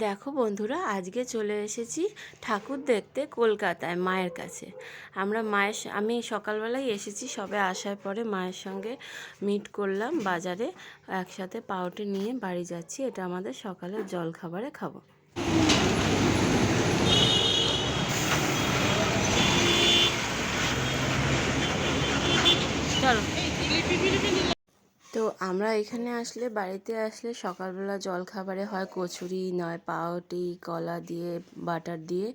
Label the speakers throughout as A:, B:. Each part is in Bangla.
A: দেখো বন্ধুরা, আজকে চলে এসেছি ঠাকুর দেখতে কলকাতায়, মায়ের কাছে। আমরা মায়ের আমি সকালবেলায় এসেছি, সবে আসার পরে মায়ের সঙ্গে মিট করলাম বাজারে, একসাথে পাউটি নিয়ে বাড়ি যাচ্ছি, এটা আমাদের সকালের জলখাবারে খাব। চলো। তো আমরা এখানে আসলে বাড়িতে আসলে সকালবেলা জল খাবারে হয় কচুরি, নয় পাউটি কলা দিয়ে, বাটার দিয়ে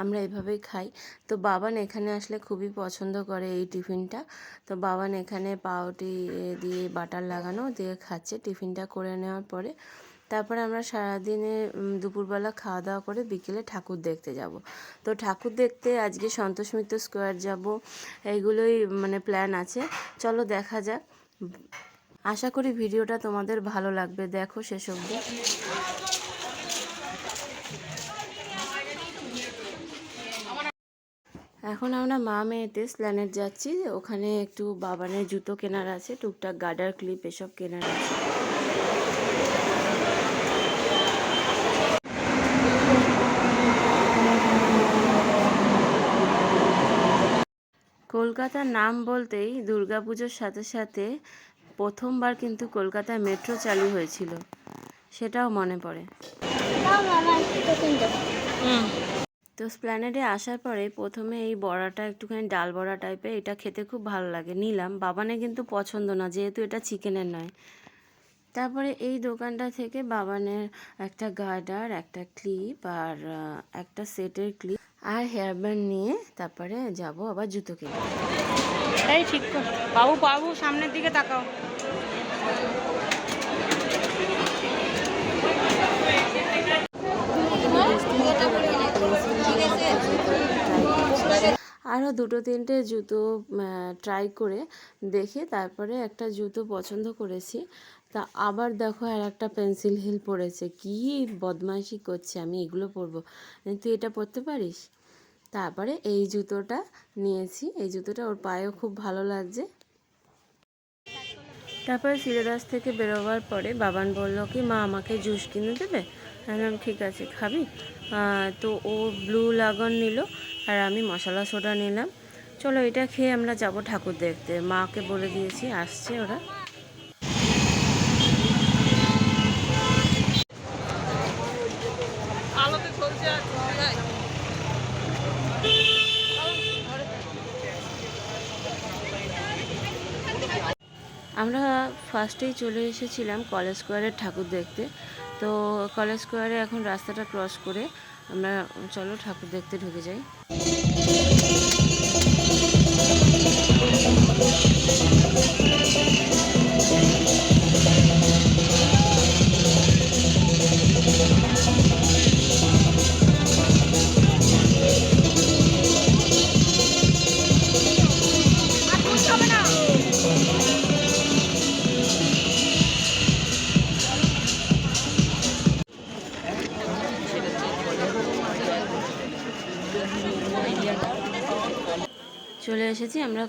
A: আমরা এভাবেই খাই। তো বাবান এখানে আসলে খুবই পছন্দ করে এই টিফিনটা। তো বাবান এখানে পাউটি দিয়ে, বাটার লাগানো দিয়ে খাচ্ছে টিফিনটা করে নেওয়ার পরে। তারপরে আমরা সারাদিনে দুপুরবেলা খাওয়া দাওয়া করে বিকেলে ঠাকুর দেখতে যাব। তো ঠাকুর দেখতে আজকে সন্তোষ মিত্র স্কোয়ার যাব, এইগুলোই মানে প্ল্যান আছে। চলো দেখা যাক। আশা করি ভিডিওটা তোমাদের ভালো লাগবে। দেখো শেষ এখন আমরা মা মেয়েতে স্ল্যানেট যাচ্ছি। ওখানে একটু বাবানের জুতো কেনার আছে, টুকটাক গার্ডার ক্লিপ এসব কেনার আছে। কলকাতার নাম বলতেই দুর্গাপুজোর সাথে সাথে প্রথমবার কিন্তু কলকাতায় মেট্রো চালু হয়েছিল। সেটাও মনে পড়ে। তো স্প্ল্যানেডে আসার পরে প্রথমে এই বড়াটা একটুখানি ডাল বড়া টাইপের এটা খেতে খুব ভালো লাগে। নিলাম। বাবানে কিন্তু পছন্দ না যেহেতু এটা চিকেনের নয়। তারপরে এই দোকানটা থেকে বাবানের একটা গার্ডার একটা ক্লিপ আর একটা সেটের ক্লিপ আর হেয়ার ব্যান্ড নিয়ে তারপরে যাব আবার জুতো কিনতে।
B: এই ঠিক বাবু বাবু সামনের দিকে তাকাও।
A: আরও দুটো তিনটে জুতো ট্রাই করে দেখে তারপরে একটা জুতো পছন্দ করেছি। তা আবার দেখো আর একটা পেন্সিল হিল পড়েছে। কি বদমাইশি করছে, আমি এগুলো পরবো। তুই এটা পরতে পারিস? তারপরে এই জুতোটা নিয়েছি। এই জুতোটা ওর পায়েও খুব ভালো লাগছে। তারপরে সিলেদাস থেকে বেরোবার পরে বাবান বলল কি, মা, আমাকে জুস কিনে দেবে? বললাম, ঠিক আছে, খাবি? তো ও ব্লু লাগন নিল আর আমি মশলা সোডা নিলাম। চলো এটা খেয়ে আমরা যাব ঠাকুর দেখতে। মাকে বলে দিয়েছি, আসছে ওরা। আমরা ফার্স্টেই চলে এসেছিলাম কলেজ স্কোয়ারের ঠাকুর দেখতে। তো কলেজ স্কোয়ারে এখন রাস্তাটা ক্রস করে আমরা, চলো ঠাকুর দেখতে ঢুকে যাই। চলে এসেছি, আমরা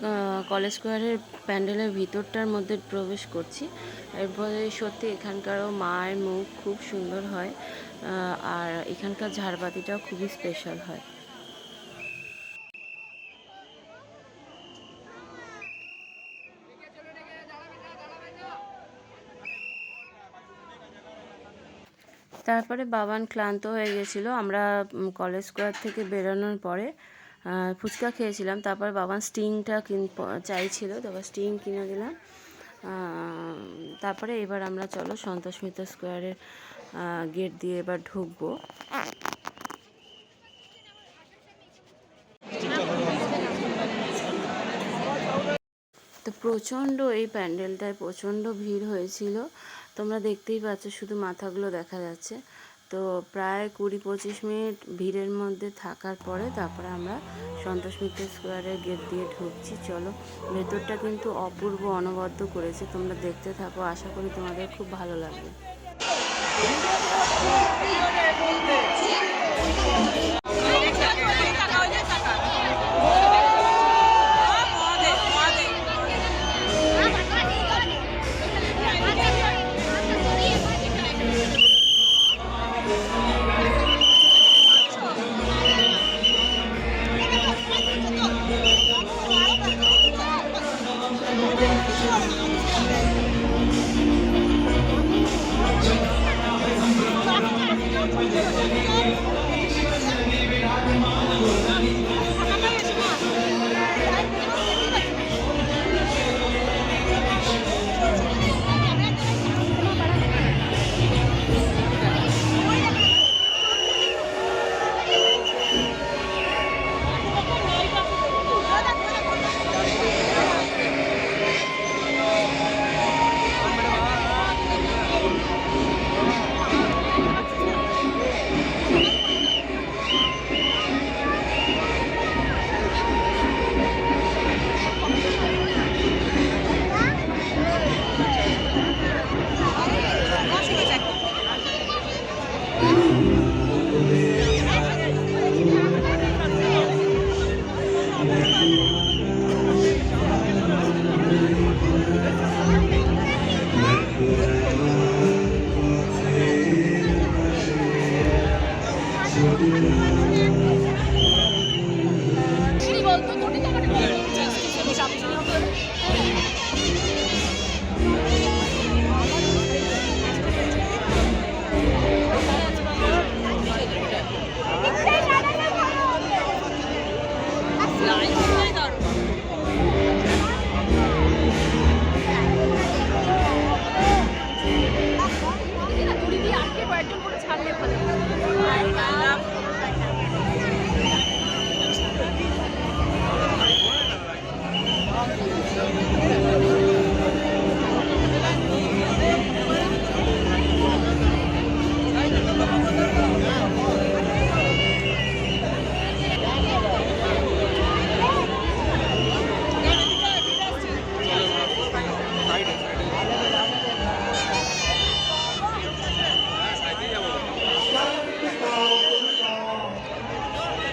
A: কলেজ স্কোয়ারের প্যান্ডেলের ভিতরটার মধ্যে প্রবেশ করছি। এরপরে সত্যি এখানকারও মায়ের মুখ খুব সুন্দর হয় আর এখানকার ঝাড়বাতিটাও খুবই স্পেশাল হয়। তারপরে বাবান ক্লান্ত হয়ে গেছিল, আমরা কলেজ স্কোয়ার থেকে বেরোনোর পরে ফুচকা খেয়েছিলাম, তারপর বাবান স্টিংটা কিন, চাইছিল তারপর স্টিং কিনে দিলাম। তারপরে এবার আমরা চলো সন্তোষ মিত্র স্কোয়ারের গেট দিয়ে এবার ঢুকবো। তো প্রচণ্ড এই প্যান্ডেলটায় প্রচণ্ড ভিড় হয়েছিল। তোমরা দেখতেই পাচ্ছ, শুধু মাথাগুলো দেখা যাচ্ছে। তো প্রায় কুড়ি পঁচিশ মিনিট ভিড়ের মধ্যে থাকার পরে তারপরে আমরা সন্তোষ মিত্র স্কোয়ারের গেট দিয়ে ঢুকছি। চলো, ভেতরটা কিন্তু অপূর্ব অনবদ্য করেছে। তোমরা দেখতে থাকো, আশা করি তোমাদের খুব ভালো লাগবে।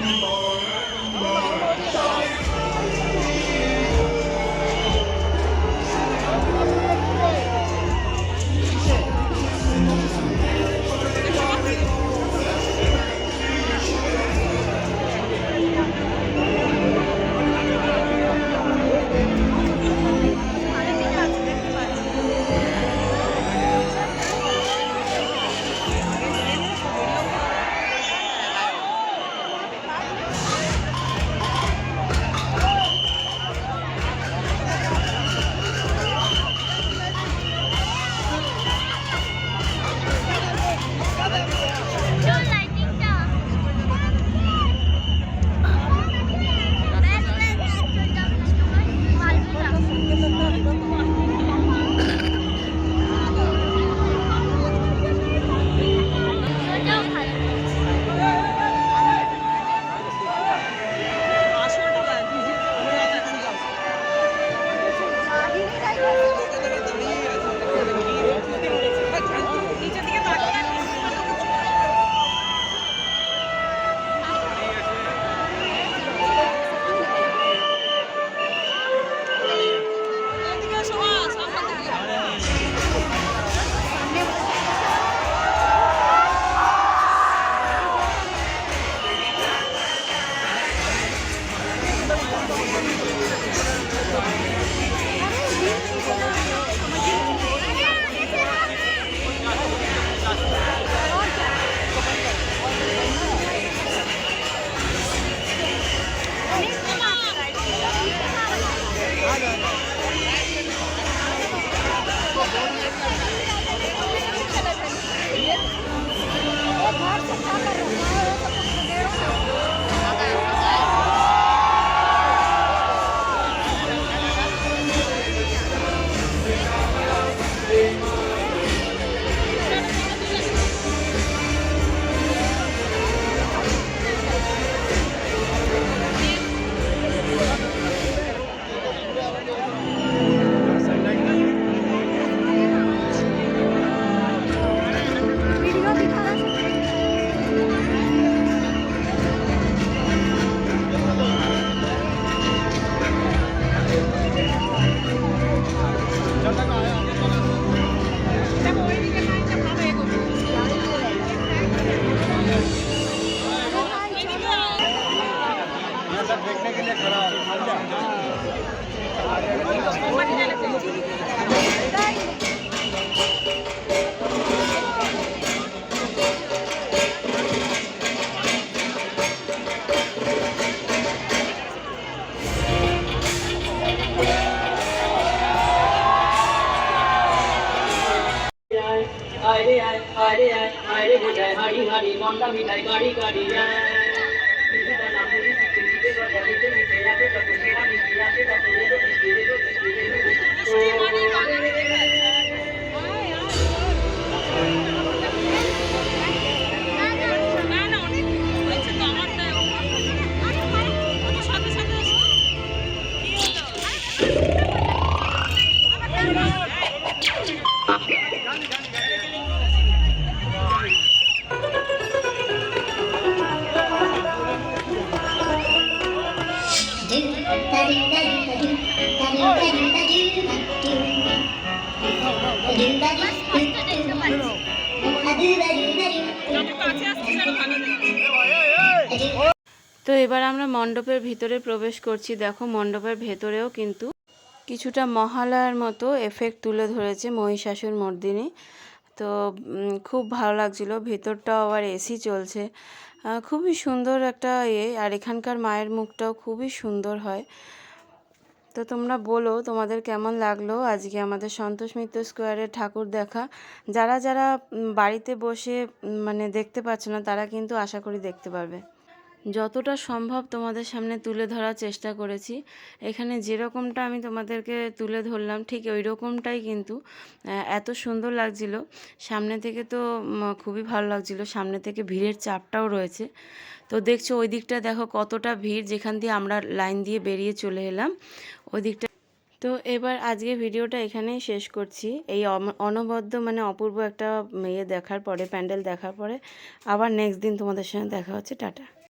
C: people. আয় রে আয় আয় রে আয় আয় রে বোঝায় হাড়ি হাড়ি মন্ডা
B: মিঠাই গাড়ি গাড়ি আয় তো
A: এবার আমরা মণ্ডপের ভিতরে প্রবেশ করছি। দেখো মণ্ডপের ভেতরেও কিন্তু কিছুটা মহালয়ার মতো এফেক্ট তুলে ধরেছে মহিষাসুর মর্দিনী। তো খুব ভালো লাগছিল। ভেতরটাও আবার এসি চলছে। খুবই সুন্দর একটা ইয়ে। আর এখানকার মায়ের মুখটাও খুবই সুন্দর হয়। তো তোমরা বলো, তোমাদের কেমন লাগল? আজকে আমাদের সন্তোষ মিত্র স্কোয়ারে ঠাকুর দেখা। যারা যারা বাড়িতে বসে মানে দেখতে পাচ্ছ না, তারা কিন্তু আশা করি দেখতে পারবে। যতটা সম্ভব তোমাদের সামনে তুলে ধরার চেষ্টা করেছি। এখানে যেরকমটা আমি তোমাদেরকে তুলে ধরলাম, ঠিক ওই রকমটাই কিন্তু এত সুন্দর লাগছিল। সামনে থেকে তো খুবই ভালো লাগছিল। সামনে থেকে ভিড়ের চাপটাও রয়েছে। তো দেখছ, ওই দিকটা দেখো কতটা ভিড়, যেখান দিয়ে আমরা লাইন দিয়ে বেরিয়ে চলে এলাম। ওই দিকটা তো এবার আজকে ভিডিওটা এখানেই শেষ করছি। এই অনবদ্য মানে অপূর্ব একটা ইয়ে দেখার পরে, প্যান্ডেল দেখার পরে, আবার নেক্সট দিন তোমাদের সঙ্গে দেখা হচ্ছে। টাটা।